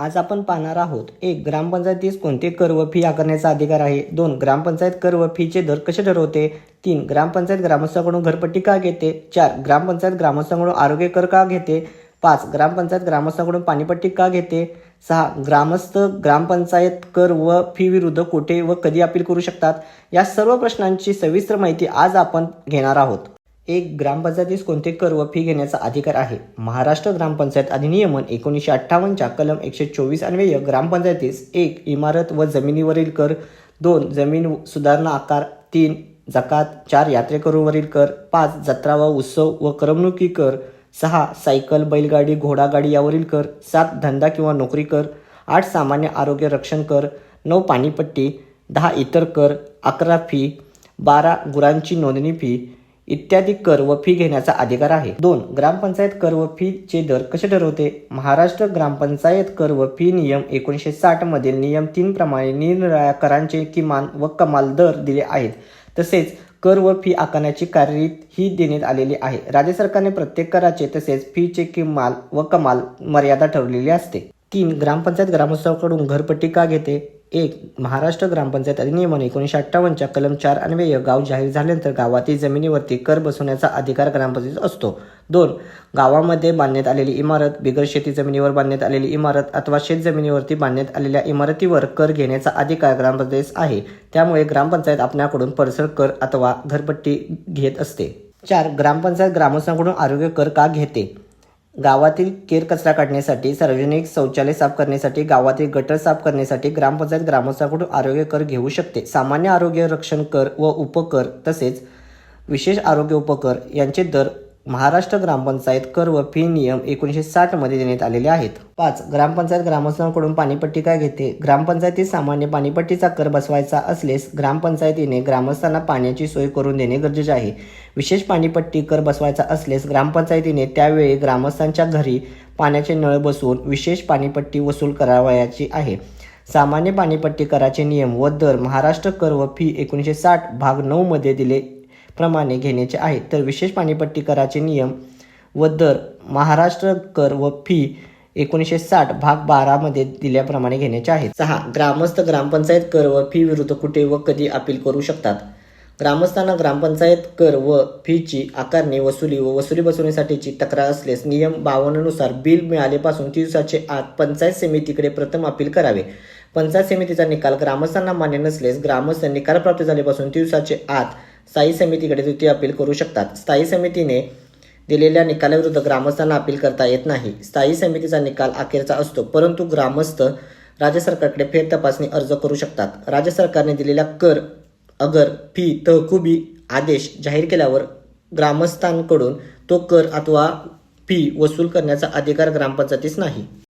आज आपण पाहणार आहोत एक ग्रामपंचायतीस कोणते कर व फी आकारण्याचा अधिकार आहे? दोन ग्रामपंचायत कर व फीचे दर कसे ठरवते? तीन ग्रामपंचायत ग्रामस्थांकडून घरपट्टी का घेते? चार ग्रामपंचायत ग्रामस्थांकडून आरोग्य कर का घेते? पाच ग्रामपंचायत ग्रामस्थांकडून पाणीपट्टी का घेते? सहा ग्रामस्थ ग्रामपंचायत कर व फी विरुद्ध कुठे व कधी अपील करू शकतात? या सर्व प्रश्नांची सविस्तर माहिती आज आपण घेणार आहोत. एक ग्रामपंचायतीस कोणते कर व फी घेण्याचा अधिकार आहे? महाराष्ट्र ग्रामपंचायत अधिनियमन एकोणीसशे अठ्ठावन्नच्या कलम एकशे चोवीस अन्वय ग्रामपंचायतीस एक इमारत व जमिनीवरील कर दोन जमीन सुधारणा आकार तीन जकात चार यात्रेकरूवरील कर पाच जत्रा व उत्सव व करमणुकी कर सहा सायकल बैलगाडी घोडागाडी यावरील कर सात धंदा किंवा नोकरी कर आठ सामान्य आरोग्य रक्षण कर नऊ पाणीपट्टी दहा इतर कर अकरा फी बारा गुरांची नोंदणी फी इत्यादी कर व फी घेण्याचा अधिकार आहे. दोन ग्रामपंचायत कर व फीचे दर कसे ठरवते? महाराष्ट्र ग्रामपंचायत कर व फी नियम एकोणीसशे साठ मधील नियम तीन प्रमाणे निरनिराळ्या करांचे किमान व कमाल दर दिले आहेत. तसेच कर व फी आकारण्याची कार्यरीत ही देण्यात आलेली आहे. राज्य सरकारने प्रत्येक कराचे तसेच फीचे किमाल व कमाल मर्यादा ठरवलेली असते. तीन ग्रामपंचायत ग्रामोत्सवाकडून घरपट्टी का घेते? एक महाराष्ट्र ग्रामपंचायत अधिनियमन एकोणीसशे अठ्ठावन्नच्या कलम चार अन्वय गाव जाहीर झाल्यानंतर गावातील जमिनीवरती कर बसवण्याचा अधिकार ग्रामपंचायत असतो. दोन गावामध्ये बांधण्यात आलेली इमारत बिगर शेती जमिनीवर बांधण्यात आलेली इमारत अथवा शेत जमिनीवरती बांधण्यात आलेल्या इमारतीवर कर घेण्याचा अधिकार ग्रामपंचायत आहे. त्यामुळे ग्रामपंचायत आपल्याकडून परिसर कर अथवा घरपट्टी घेत असते. चार ग्रामपंचायत ग्रामस्थांकडून आरोग्य कर का घेते? गावातील केर कचरा काढण्यासाठी सार्वजनिक शौचालय साफ करण्यासाठी गावातील गटर साफ करण्यासाठी ग्रामपंचायत ग्रामस्थांकडून आरोग्य कर घेऊ शकते. सामान्य आरोग्य रक्षण कर व उपकर तसेच विशेष आरोग्य उपकर यांचे दर महाराष्ट्र ग्रामपंचायत कर व फी नियम एकोणीसशे साठमध्ये देण्यात आलेले आहेत. पाच ग्रामपंचायत ग्रामस्थांकडून पाणीपट्टी काय घेते? ग्रामपंचायतीत सामान्य पाणीपट्टीचा कर बसवायचा असल्यास ग्रामपंचायतीने ग्रामस्थांना पाण्याची सोय करून देणे गरजेचे आहे. विशेष पाणीपट्टी कर बसवायचा असल्यास ग्रामपंचायतीने त्यावेळी ग्रामस्थांच्या घरी पाण्याचे नळ बसवून विशेष पाणीपट्टी वसूल करावयाची आहे. सामान्य पाणीपट्टी कराचे नियम व दर महाराष्ट्र कर व फी एकोणीसशे साठ भाग नऊमध्ये दिले प्रमाणे घेण्याचे आहेत. तर विशेष पाणीपट्टी कराचे नियम व दर महाराष्ट्र कर व फी एकोणीसशे साठ भाग बारामध्ये दिल्याप्रमाणे घेण्याचे आहेत. सहा. ग्रामस्थ ग्रामपंचायत कर व फी विरुद्ध कुठे व कधी अपील करू शकतात? ग्रामस्थांना ग्रामपंचायत कर व फीची आकारणी वसुली व वसुली बसवण्यासाठीची तक्रार असल्यास नियम बावन्ननुसार बिल मिळालेपासून तीस दिवसाचे आत पंचायत समितीकडे प्रथम अपील करावे. पंचायत समितीचा निकाल ग्रामस्थांना मान्य नसल्यास ग्रामस्थ निकाल प्राप्त झाल्यापासून तीस दिवसाचे आत स्थायी समितीकडे द्वितीय अपील करू शकतात. स्थायी समितीने दिलेल्या निकालाविरुद्ध ग्रामस्थांना अपील करता येत नाही. स्थायी समितीचा निकाल अखेरचा असतो परंतु ग्रामस्थ राज्य सरकारकडे फेर तपासणी अर्ज करू शकतात. राज्य सरकारने दिलेल्या कर अगर फी तहकुबी आदेश जाहीर केल्यावर ग्रामस्थांकडून तो कर अथवा फी वसूल करण्याचा अधिकार ग्रामपंचायतीस नाही.